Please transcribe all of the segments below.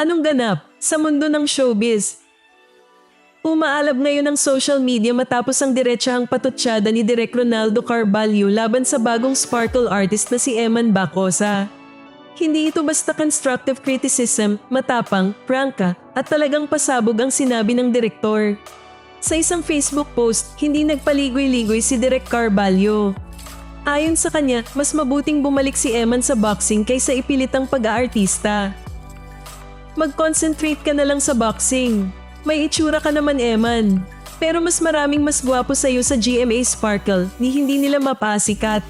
Anong ganap sa mundo ng showbiz? Umaalab ngayon ang social media matapos ang diretsahang patutsada ni Direk Ronaldo Carvalho laban sa bagong sparkle artist na si Eman Bacosa. Hindi ito basta constructive criticism, matapang, prangka, at talagang pasabog ang sinabi ng direktor. Sa isang Facebook post, hindi nagpaligoy-ligoy si Direk Carvalho. Ayon sa kanya, mas mabuting bumalik si Eman sa boxing kaysa ipilitang pag-aartista. Mag-concentrate ka na lang sa boxing. May itsura ka naman, Eman. Pero mas maraming mas gwapo sa'yo sa GMA Sparkle ni hindi nila mapasikat.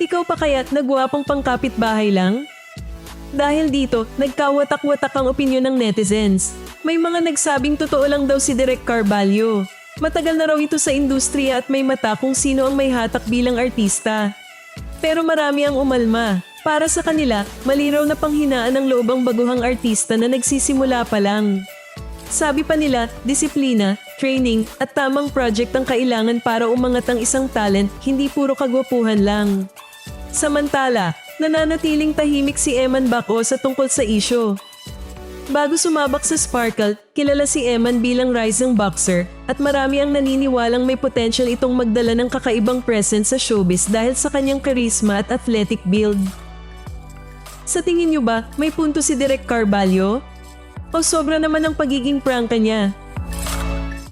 Ikaw pa kaya't nagwapong pangkapit-bahay lang? Dahil dito, nagkawatak-watak ang opinyon ng netizens. May mga nagsabing totoo lang daw si Direk Carvalho. Matagal na raw ito sa industriya at may mata kung sino ang may hatak bilang artista. Pero marami ang umalma. Para sa kanila, mali raw na panghinaan ng loob ang baguhang artista na nagsisimula pa lang. Sabi pa nila, disiplina, training at tamang project ang kailangan para umangat ang isang talent, hindi puro kagwapuhan lang. Samantala, nananatiling tahimik si Eman Bako sa tungkol sa isyo. Bago sumabak sa Sparkle, kilala si Eman bilang rising boxer at marami ang naniniwalang may potential itong magdala ng kakaibang presence sa showbiz dahil sa kanyang charisma at athletic build. Sa tingin niyo ba, may punto si Direk Carvalho? O sobra naman ang pagiging prangka niya?